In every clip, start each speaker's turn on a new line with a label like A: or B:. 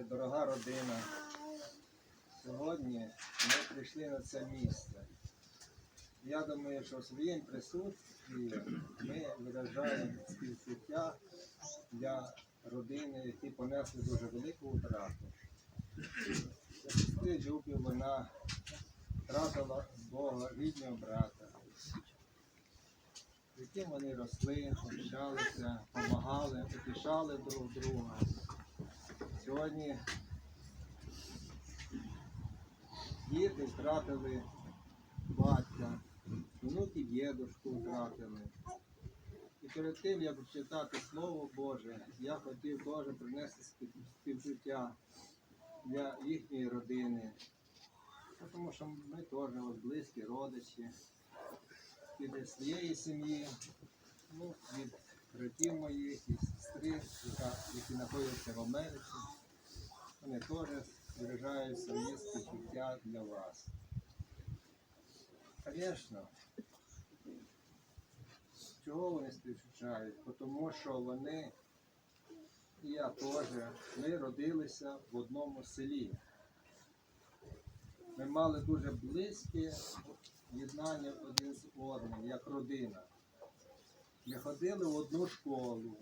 A: дорога родина. Сьогодні ми прийшли на це місце. Я думаю, що своїм присутствієм ми виражаємо співчуття для родини, які понесли дуже велику втрату. Сестри Любі вона втратила свого рідного брата, з яким вони росли, общалися, допомагали, утішали друг друга. Сьогодні діти втратили батька, внуки дідушку втратили. І перед тим, як читати Слово Боже, я хотів теж принести співчуття для їхньої родини. Тому що ми теж близькі родичі від своєї сім'ї, ну, від братів моїх і сестри, які знаходяться в Америці. Вони теж виражають свої співчуття для вас. Звісно, чого вони співчувають? Тому що вони, і я теж, ми родилися в одному селі. Ми мали дуже близьке єднання один з одним, як родина. Ми ходили в одну школу.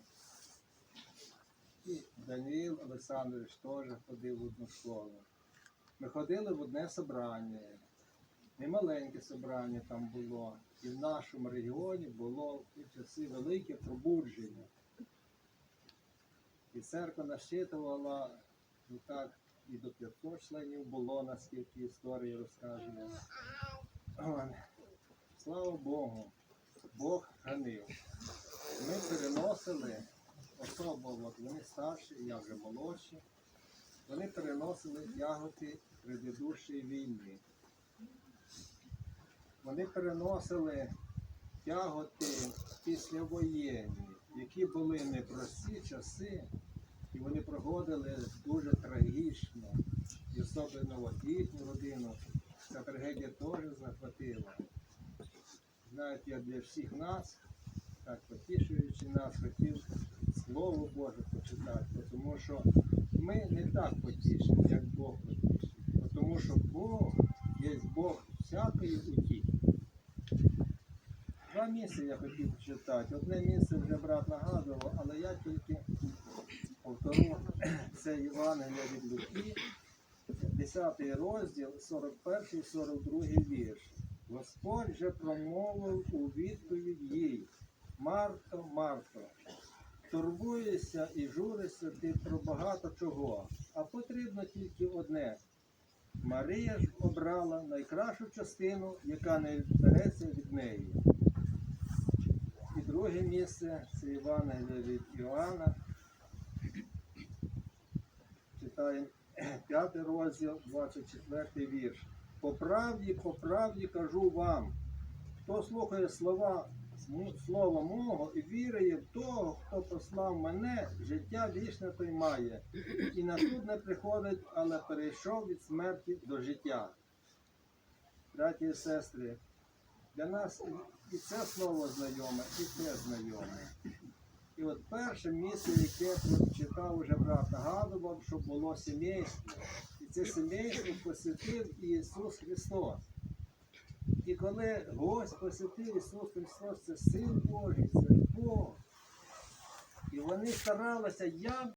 A: І Даниїл Олександрович теж ходив в одну школу. Ми ходили в одне собрання. Не маленьке собрання там було. І в нашому регіоні було в часи велике пробудження. І церква насчитувала ну так, і до 500 членів було, наскільки історія розказує. Слава Богу, Бог хранив. Ми переносили особо, вони старші, я вже молодші, вони переносили тяготи предыдущої війни. Вони переносили тяготи післявоєнні, які були непрості часи, і вони проходили дуже трагічно. І особливо їхню родину ця трагедія теж захватила. Знаєте, я для всіх нас, так потішуючи нас, хотів Слово Боже почитати, тому що ми не так потішені, як Бог потішить. Тому що Бог є Бог всякої утіхи. Два місця я хотів читати. Одне місце вже брат нагадував, але я тільки повторю це Євангелія від Луки, 10 розділ, 41-42 вірш. Господь же промовив у відповідь їй, Марто, Марто, турбуєшся і журишся ти про багато чого, а потрібно тільки одне. Марія ж обрала найкращу частину, яка не відбереться від неї. І друге місце це Євангелія від Іоанна. Читаємо 5 розділ, 24 вірш. По правді, по правді кажу вам, хто слухає слова, слова мого і вірує в того, хто послав мене, життя вічне той має, і на суд не приходить, але перейшов від смерті до життя. Браті і сестри, для нас і це слово знайоме, і те знайоме. І от перше місце, яке читав уже брат нагадував, що було сімейство. І це сімейство посвятив Ісус Христос. І коли гость посвятив Ісус Христос, це Син Божий, це Бог. І вони старалися, як